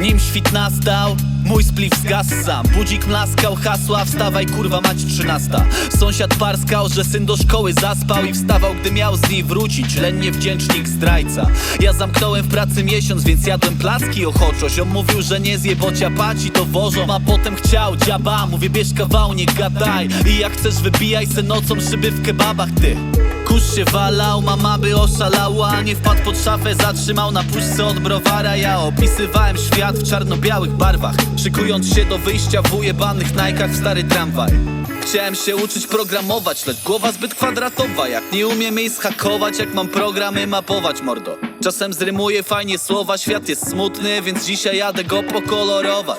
Nim świt nastał, mój spliw zgasł sam Budzik mlaskał hasła, wstawaj kurwa mać trzynasta. Sąsiad parskał, że syn do szkoły zaspał I wstawał, gdy miał z niej wrócić. Lennie wdzięcznik zdrajca. Ja zamknąłem w pracy miesiąc, więc jadłem placki ochoczo. Ziom mówił, że nie zje, bo ciapaci to wożą. A potem chciał, dziaba, mówię bierz kawał, nie gadaj. I jak chcesz wybijaj se nocą szyby w kebabach, ty Kurz się walał, mama by oszalała. Nie wpadł pod szafę, zatrzymał na puszce od browara. Ja opisywałem świat w czarno-białych barwach Szykując się do wyjścia w ujebanych najkach w stary tramwaj. Chciałem się uczyć programować, lecz głowa zbyt kwadratowa. Jak nie umiem jej schakować, jak mam programy mapować, mordo? Czasem zrymuję fajnie słowa, świat jest smutny Więc dzisiaj jadę go pokolorować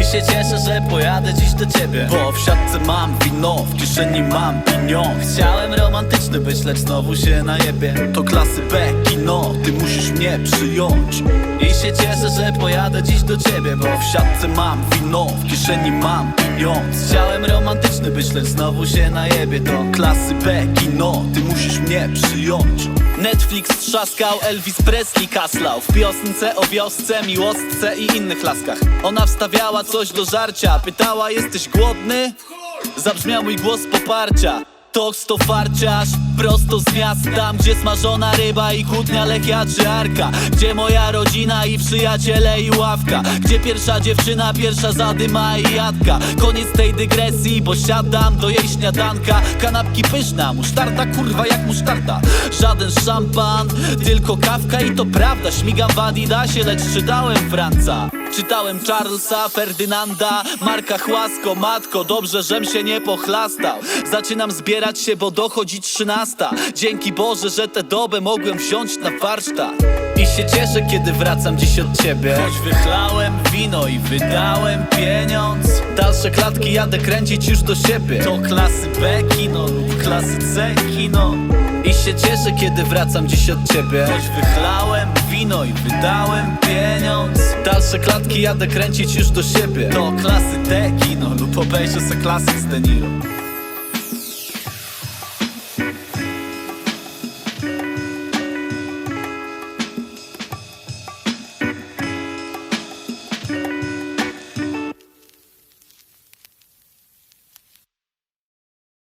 i się cieszę, że pojadę dziś do ciebie. Bo w siatce mam wino, w kieszeni mam pieniądz. Chciałem romantyczny być, lecz znowu się najebie. To klasy B, kino, ty musisz mnie przyjąć. I się cieszę, że pojadę dziś do ciebie. Bo w siatce mam wino, w kieszeni mam pieniądz. Chciałem romantyczny być, lecz znowu się najebie. To klasy B, kino, ty musisz mnie przyjąć. Netflix trzaskał, Elvis Presley kaslał. W piosnce o wiosce, miłostce i innych laskach. Ona wstawiała coś do żarcia. Pytała, jesteś głodny? Zabrzmiał mój głos poparcia. Toks to farciarz, prosto z miasta. Gdzie smażona ryba i kłótnia Lechia czy Arka? Gdzie moja rodzina i przyjaciele i ławka? Gdzie pierwsza dziewczyna, pierwsza zadyma i jadka Koniec tej dygresji, bo siadam do jej śniadanka. Kanapki pyszna, musztarda kurwa jak musztarda. Żaden szampan, tylko kawka i to prawda. Śmigam w Adidasie, lecz czytałem Franca Czytałem Charlesa, Ferdynanda, Marka Chłasko, matko, dobrze, żem się nie pochlastał. Zaczynam zbierać się, bo dochodzi trzynasta. Dzięki Boże, że tę dobę mogłem wziąć na warsztat. I się cieszę, kiedy wracam dziś od ciebie. Choć wychlałem wino i wydałem pieniądz Dalsze klatki jadę kręcić już do siebie. To klasy B kino lub klasy C kino. I się cieszę, kiedy wracam dziś od ciebie. Choć wychlałem wino i wydałem pieniądz Dalsze klatki jadę kręcić już do siebie. To klasy D kino lub obejrzę se klasyk z De